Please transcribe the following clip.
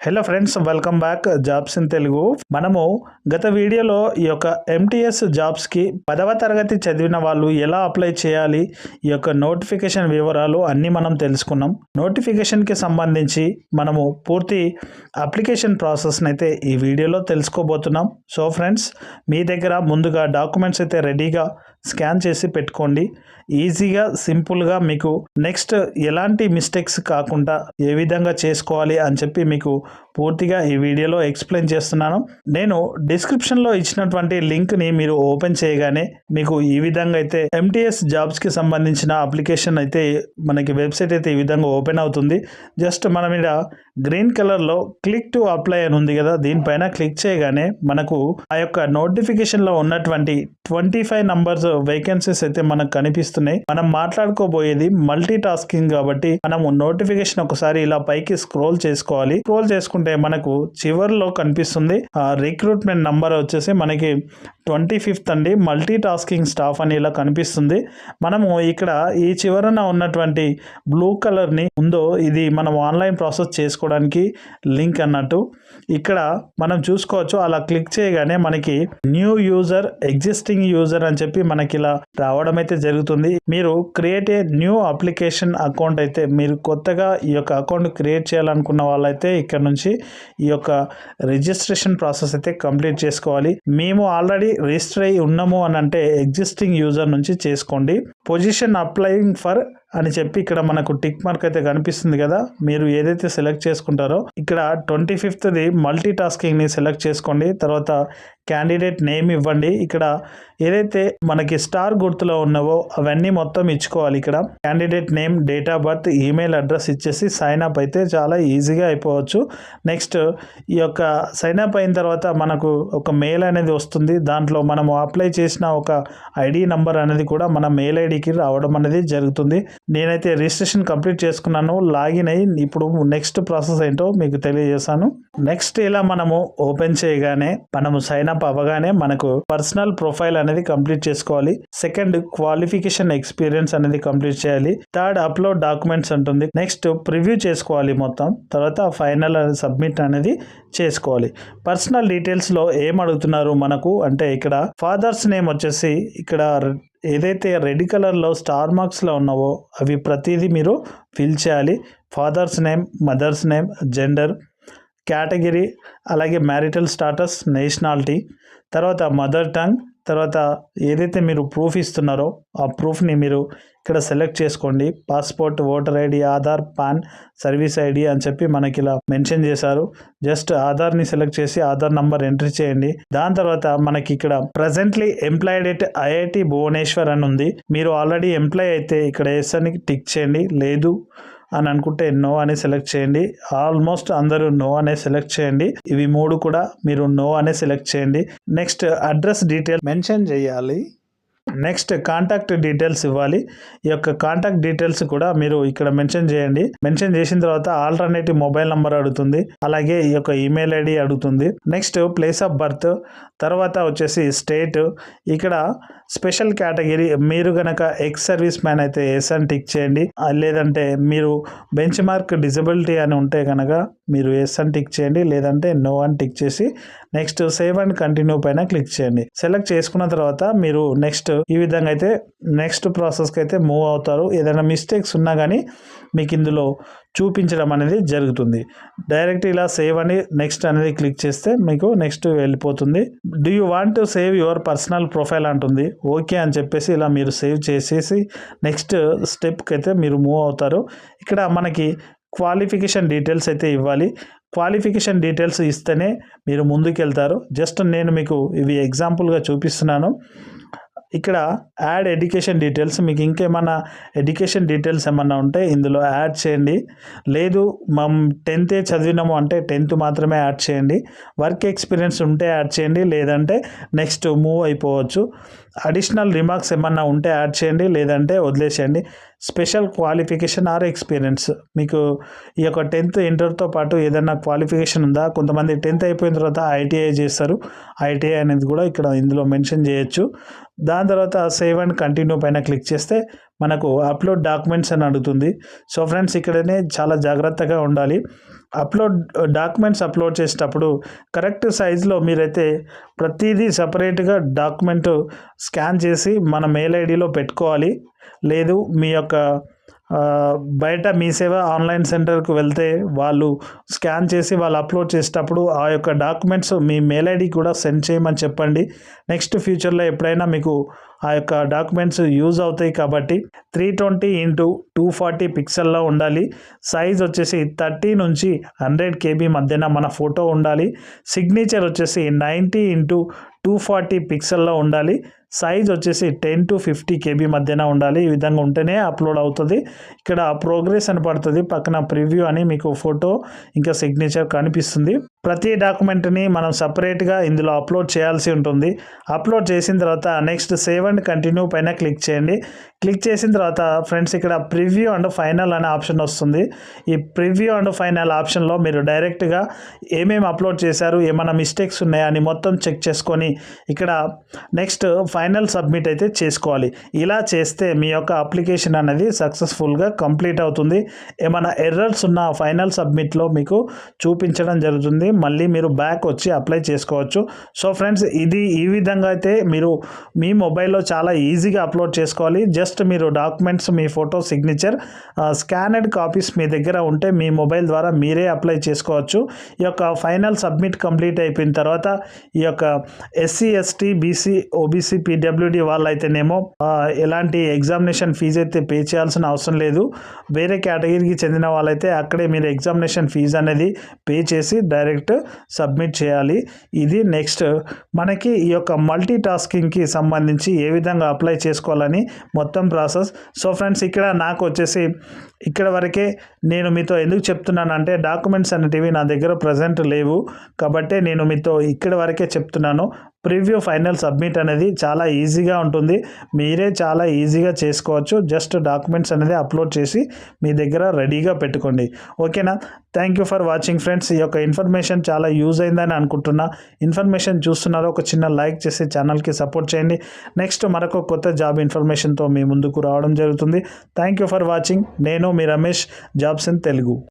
Hello friends welcome back jobs in Telugu మనము గత వీడియోలో ఈ యొక్క ఎంటీఎస్ జాబ్స్కి పదవ తరగతి చదివిన వాళ్ళు ఎలా అప్లై చేయాలి ఈ యొక్క నోటిఫికేషన్ వివరాలు అన్నీ మనం తెలుసుకున్నాం. నోటిఫికేషన్కి సంబంధించి మనము పూర్తి అప్లికేషన్ ప్రాసెస్ని అయితే ఈ వీడియోలో తెలుసుకోబోతున్నాం. సో ఫ్రెండ్స్ మీ దగ్గర ముందుగా డాక్యుమెంట్స్ అయితే రెడీగా స్కాన్ చేసి పెట్టుకోండి. ఈజీగా సింపుల్గా మీకు నెక్స్ట్ ఎలాంటి మిస్టేక్స్ కాకుండా ఏ విధంగా చేసుకోవాలి అని చెప్పి మీకు పూర్తిగా ఈ వీడియోలో ఎక్స్ప్లెయిన్ చేస్తున్నాను. నేను డిస్క్రిప్షన్లో ఇచ్చినటువంటి లింక్ని మీరు ఓపెన్ చేయగానే మీకు ఈ విధంగా అయితే ఎంటీఎస్ జాబ్స్కి సంబంధించిన అప్లికేషన్ అయితే మనకి వెబ్సైట్ అయితే ఈ విధంగా ఓపెన్ అవుతుంది. జస్ట్ మన మీద గ్రీన్ కలర్లో క్లిక్ టు అప్లై అని ఉంది కదా దీనిపైన క్లిక్ చేయగానే మనకు ఆ యొక్క నోటిఫికేషన్లో ఉన్నటువంటి ట్వంటీ ఫైవ్ నంబర్స్ వేకెన్సీస్ అయితే మనకు కనిపిస్తున్నాయి. మనం మాట్లాడుకోబోయేది మల్టీ టాస్కింగ్ కాబట్టి మనము నోటిఫికేషన్ ఒకసారి ఇలా పైకి స్క్రోల్ చేసుకోవాలి. స్క్రోల్ చేసుకుంటే మనకు చివర్లో కనిపిస్తుంది. ఆ రిక్రూట్మెంట్ నంబర్ వచ్చేసి మనకి ట్వంటీ ఫిఫ్త్ అండి. మల్టీ టాస్కింగ్ స్టాఫ్ అని ఇలా కనిపిస్తుంది. మనము ఇక్కడ ఈ చివరన ఉన్నటువంటి బ్లూ కలర్ని ఉందో ఇది మనం ఆన్లైన్ ప్రాసెస్ చేసుకోవడానికి లింక్ అన్నట్టు. ఇక్కడ మనం చూసుకోవచ్చు. అలా క్లిక్ చేయగానే మనకి న్యూ యూజర్ ఎగ్జిస్టింగ్ యూజర్ అని చెప్పి మనకి ఇలా రావడం అయితే జరుగుతుంది. మీరు create a new application account అయితే మీరు కొత్తగా ఈ యొక్క అకౌంట్ క్రియేట్ చేయాలనుకున్న వాళ్ళైతే ఇక్కడ నుంచి ఈ యొక్క రిజిస్ట్రేషన్ ప్రాసెస్ అయితే కంప్లీట్ చేసుకోవాలి. మేము ఆల్రెడీ రిజిస్టర్ అయి ఉన్నాము అని అంటే ఎగ్జిస్టింగ్ యూజర్ నుంచి చేసుకోండి. పొజిషన్ అప్లయింగ్ ఫర్ అని చెప్పి ఇక్కడ మనకు టిక్ మార్క్ అయితే కనిపిస్తుంది కదా. మీరు ఏదైతే సెలెక్ట్ చేసుకుంటారో ఇక్కడ ట్వంటీ ఫిఫ్త్ది మల్టీ టాస్కింగ్ని సెలెక్ట్ చేసుకోండి. తర్వాత క్యాండిడేట్ నేమ్ ఇవ్వండి. ఇక్కడ ఏదైతే మనకి స్టార్ గుర్తులో ఉన్నావో అవన్నీ మొత్తం ఇచ్చుకోవాలి ఇక్కడ. Candidate name date of birth email address ఇచ్చేసి సైన్ అప్ అయితే చాలా ఈజీగా అయిపోవచ్చు. నెక్స్ట్ ఈ యొక్క సైన్ అప్ అయిన తర్వాత మనకు ఒక మెయిల్ అనేది వస్తుంది. దాంట్లో మనము అప్లై చేసిన ఒక ఐడి నంబర్ అనేది కూడా మన మెయిల్ ఐడికి రావడం అనేది జరుగుతుంది. నేనైతే రిజిస్ట్రేషన్ కంప్లీట్ చేసుకున్నాను లాగిన్ అయ్యి ఇప్పుడు నెక్స్ట్ ప్రాసెస్ ఏంటో మీకు తెలియజేశాను నెక్స్ట్ ఇలా మనము ఓపెన్ చేయగానే మనము సైన్ అప్ అవ్వగానే మనకు పర్సనల్ ప్రొఫైల్ అనేది కంప్లీట్ చేసుకోవాలి. సెకండ్ క్వాలిఫికేషన్ ఎక్స్పీరియన్స్ అనేది కంప్లీట్ చేయాలి. థర్డ్ అప్లోడ్ డాక్యుమెంట్స్ ఉంటుంది. నెక్స్ట్ ప్రివ్యూ చేసుకోవాలి మొత్తం. తర్వాత ఫైనల్ సబ్మిట్ అనేది చేసుకోవాలి. పర్సనల్ డీటెయిల్స్లో ఏం అడుగుతున్నారు మనకు? అంటే ఇక్కడ ఫాదర్స్ నేమ్ వచ్చేసి ఇక్కడ ఏదైతే రెడ్ కలర్లో స్టార్ మార్క్స్లో ఉన్నావో అవి ప్రతిదీ మీరు ఫిల్ చేయాలి. Father's name mother's name gender category అలాగే మ్యారిటల్ స్టాటస్ నేషనాలిటీ తర్వాత మదర్ టంగ్ తర్వాత ఏదైతే మీరు ప్రూఫ్ ఇస్తున్నారో ఆ ప్రూఫ్ని మీరు ఇక్కడ సెలెక్ట్ చేసుకోండి. Passport voter ID Aadhaar PAN service ID అని చెప్పి మనకి ఇలా మెన్షన్ చేశారు. జస్ట్ ఆధార్ని సెలెక్ట్ చేసి ఆధార్ నంబర్ ఎంట్రీ చేయండి. దాని తర్వాత మనకి ఇక్కడ presently employed at IIT Bhubaneswar అని ఉంది. మీరు ఆల్రెడీ ఎంప్లాయ్ అయితే ఇక్కడ ఎస్ అని టిక్ చేయండి. లేదు అని అనుకుంటే నో అని సెలెక్ట్ చేయండి. ఆల్మోస్ట్ అందరూ నో అనే సెలెక్ట్ చేయండి. ఇవి మూడు కూడా మీరు నో అనే సెలెక్ట్ చేయండి. నెక్స్ట్ అడ్రస్ డీటెయిల్ మెన్షన్ చేయాలి. నెక్స్ట్ కాంటాక్ట్ డీటెయిల్స్ ఇవ్వాలి. ఈ యొక్క కాంటాక్ట్ డీటెయిల్స్ కూడా మీరు ఇక్కడ మెన్షన్ చేయండి. మెన్షన్ చేసిన తర్వాత ఆల్టర్నేటివ్ మొబైల్ నంబర్ అడుగుతుంది. అలాగే ఈ యొక్క ఈమెయిల్ ఐడి అడుగుతుంది. నెక్స్ట్ ప్లేస్ ఆఫ్ బర్త్ తర్వాత వచ్చేసి స్టేట్ ఇక్కడ స్పెషల్ కేటగిరీ మీరు గనక ఎక్స్ సర్వీస్ మ్యాన్ అయితే ఎస్ అని టిక్ చేయండి. లేదంటే మీరు బెంచ్ మార్క్ డిజబిలిటీ అని ఉంటే కనుక మీరు ఎస్ అని టిక్ చేయండి. లేదంటే నో అని టిక్ చేసి నెక్స్ట్ సేవ్ అండ్ కంటిన్యూ పైన క్లిక్ చేయండి. సెలెక్ట్ చేసుకున్న తర్వాత మీరు నెక్స్ట్ ఈ విధంగా అయితే నెక్స్ట్ ప్రాసెస్కి అయితే మూవ్ అవుతారు. ఏదైనా మిస్టేక్స్ ఉన్నా కానీ మీకు ఇందులో చూపించడం అనేది జరుగుతుంది. డైరెక్ట్ ఇలా సేవ్ అని నెక్స్ట్ అనేది క్లిక్ చేస్తే మీకు నెక్స్ట్ వెళ్ళిపోతుంది. Do you want to save your personal profile అంటుంది. ఓకే అని చెప్పేసి ఇలా మీరు సేవ్ చేసేసి నెక్స్ట్ స్టెప్కి అయితే మీరు మూవ్ అవుతారు. ఇక్కడ మనకి క్వాలిఫికేషన్ డీటెయిల్స్ అయితే ఇవ్వాలి. క్వాలిఫికేషన్ డీటెయిల్స్ ఇస్తేనే మీరు ముందుకు వెళ్తారు జస్ట్ నేను మీకు ఇవి ఎగ్జాంపుల్గా చూపిస్తున్నాను. ఇక్కడ యాడ్ ఎడ్యుకేషన్ డీటెయిల్స్ మీకు ఇంకేమైనా ఎడ్యుకేషన్ డీటెయిల్స్ ఏమన్నా ఉంటే ఇందులో యాడ్ చేయండి. లేదు మనం టెన్తే చదివినాము అంటే టెన్త్ మాత్రమే యాడ్ చేయండి. వర్క్ ఎక్స్పీరియన్స్ ఉంటే యాడ్ చేయండి. లేదంటే నెక్స్ట్ మూవ్ అయిపోవచ్చు. అడిషనల్ రిమార్క్స్ ఏమన్నా ఉంటే యాడ్ చేయండి లేదంటే వదిలేసేయండి. స్పెషల్ క్వాలిఫికేషన్ ఆర్ ఎక్స్పీరియన్స్ మీకు ఈ యొక్క టెన్త్ ఇంటర్తో పాటు ఏదైనా క్వాలిఫికేషన్ ఉందా? కొంతమంది టెన్త్ అయిపోయిన తర్వాత ఐటీఐ చేస్తారు. ఐటీఐ అనేది కూడా ఇక్కడ ఇందులో మెన్షన్ చేయొచ్చు. దాని తర్వాత సేవ్ అండ్ కంటిన్యూ పైన క్లిక్ చేస్తే మనకు అప్లోడ్ డాక్యుమెంట్స్ అని అడుగుతుంది. సో ఫ్రెండ్స్ ఇక్కడనే చాలా జాగ్రత్తగా ఉండాలి. అప్లోడ్ డాక్యుమెంట్స్ అప్లోడ్ చేసేటప్పుడు కరెక్ట్ సైజులో మీరైతే ప్రతిదీ సపరేట్గా డాక్యుమెంట్ స్కాన్ చేసి మన మెయిల్ ఐడిలో పెట్టుకోవాలి. లేదు మీ యొక్క బయట మీ సేవ ఆన్లైన్ సెంటర్కు వెళ్తే వాళ్ళు స్కాన్ చేసి వాళ్ళు అప్లోడ్ చేసేటప్పుడు ఆ యొక్క డాక్యుమెంట్స్ మీ మెయిల్ ఐడి కూడా సెండ్ చేయమని చెప్పండి. నెక్స్ట్ ఫ్యూచర్లో ఎప్పుడైనా మీకు ఆ యొక్క డాక్యుమెంట్స్ యూజ్ అవుతాయి కాబట్టి three twenty into two forty పిక్సెల్లో ఉండాలి. సైజ్ వచ్చేసి థర్టీ నుంచి హండ్రెడ్ కేబీ మధ్యన మన ఫోటో ఉండాలి. సిగ్నేచర్ వచ్చేసి నైంటీ ఇంటూ టూ ఫార్టీ పిక్సెల్లో ఉండాలి. సైజ్ వచ్చేసి టెన్ టు ఫిఫ్టీ కేబీ మధ్యన ఉండాలి. ఈ విధంగా ఉంటేనే అప్లోడ్ అవుతుంది. ఇక్కడ ప్రోగ్రెస్ అని పడుతుంది. పక్కన ప్రివ్యూ అని మీకు ఫోటో ఇంకా సిగ్నేచర్ కనిపిస్తుంది. ప్రతి డాక్యుమెంట్ని మనం సపరేట్గా ఇందులో అప్లోడ్ చేయాల్సి ఉంటుంది. అప్లోడ్ చేసిన తర్వాత నెక్స్ట్ సేవ్ అండ్ కంటిన్యూ పైన క్లిక్ చేయండి. క్లిక్ చేసిన తర్వాత ఫ్రెండ్స్ ఇక్కడ ప్రివ్యూ అండ్ ఫైనల్ అనే ఆప్షన్ వస్తుంది. ఈ ప్రివ్యూ అండ్ ఫైనల్ ఆప్షన్లో మీరు డైరెక్ట్గా ఏమేమి అప్లోడ్ చేశారు ఏమైనా మిస్టేక్స్ ఉన్నాయా అని మొత్తం చెక్ చేసుకొని ఇక్కడ నెక్స్ట్ ఫైనల్ సబ్మిట్ అయితే చేసుకోవాలి. ఇలా చేస్తే మీ యొక్క అప్లికేషన్ అనేది సక్సెస్ఫుల్గా కంప్లీట్ అవుతుంది. ఏమైనా ఎర్రర్స్ ఉన్న ఫైనల్ సబ్మిట్లో మీకు చూపించడం జరుగుతుంది. మళ్ళీ మీరు బ్యాక్ వచ్చి అప్లై చేసుకోవచ్చు. సో ఫ్రెండ్స్ ఇది ఈ విధంగా అయితే మీరు మీ మొబైల్లో చాలా ఈజీగా అప్లోడ్ చేసుకోవాలి. జస్ట్ మీరు డాక్యుమెంట్స్ మీ ఫోటో సిగ్నేచర్ స్కానెడ్ కాపీస్ మీ దగ్గర ఉంటే మీ మొబైల్ ద్వారా మీరే అప్లై చేసుకోవచ్చు. ఈ యొక్క ఫైనల్ సబ్మిట్ కంప్లీట్ అయిపోయిన తర్వాత ఈ యొక్క SC ST BC OBC PWD వాళ్ళైతేనేమో అయితేనేమో ఎలాంటి ఎగ్జామినేషన్ ఫీజు అయితే పే చేయాల్సిన అవసరం లేదు. వేరే కేటగిరీకి చెందిన వాళ్ళైతే అక్కడే మీరు ఎగ్జామినేషన్ ఫీజు అనేది పే చేసి డైరెక్ట్ సబ్మిట్ చేయాలి. ఇది నెక్స్ట్ మనకి ఈ యొక్క మల్టీ టాస్కింగ్కి సంబంధించి ఏ విధంగా అప్లై చేసుకోవాలని మొత్తం ప్రాసెస్ సో ఫ్రెండ్స్ ఇక్కడ నాకు వచ్చేసి ఇక్కడ వరకే నేను మీతో ఎందుకు చెప్తున్నానంటే డాక్యుమెంట్స్ అనేటివి నా దగ్గర ప్రజెంట్ లేవు. కాబట్టి నేను మీతో ఇక్కడ వరకే చెప్తున్నాను. ప్రివ్యూ ఫైనల్ సబ్మిట్ అనేది చాలా ఈజీగా ఉంటుంది. మీరే చాలా ఈజీగా చేసుకోవచ్చు. జస్ట్ డాక్యుమెంట్స్ అనేది అప్లోడ్ చేసి మీ దగ్గర రెడీగా పెట్టుకోండి. ఓకేనా? Thank you for watching friends ఈ యొక్క ఇన్ఫర్మేషన్ చాలా యూజ్ అయిందని అనుకుంటున్నా. ఇన్ఫర్మేషన్ చూస్తున్నారో. ఒక చిన్న లైక్ చేసి ఛానల్కి సపోర్ట్ చేయండి. నెక్స్ట్ మరొక కొత్త జాబ్ ఇన్ఫర్మేషన్తో మీ ముందుకు రావడం జరుగుతుంది. థ్యాంక్ యూ ఫర్ వాచింగ్ నేను మీ రమేష్ జాబ్స్ ఇన్ తెలుగు.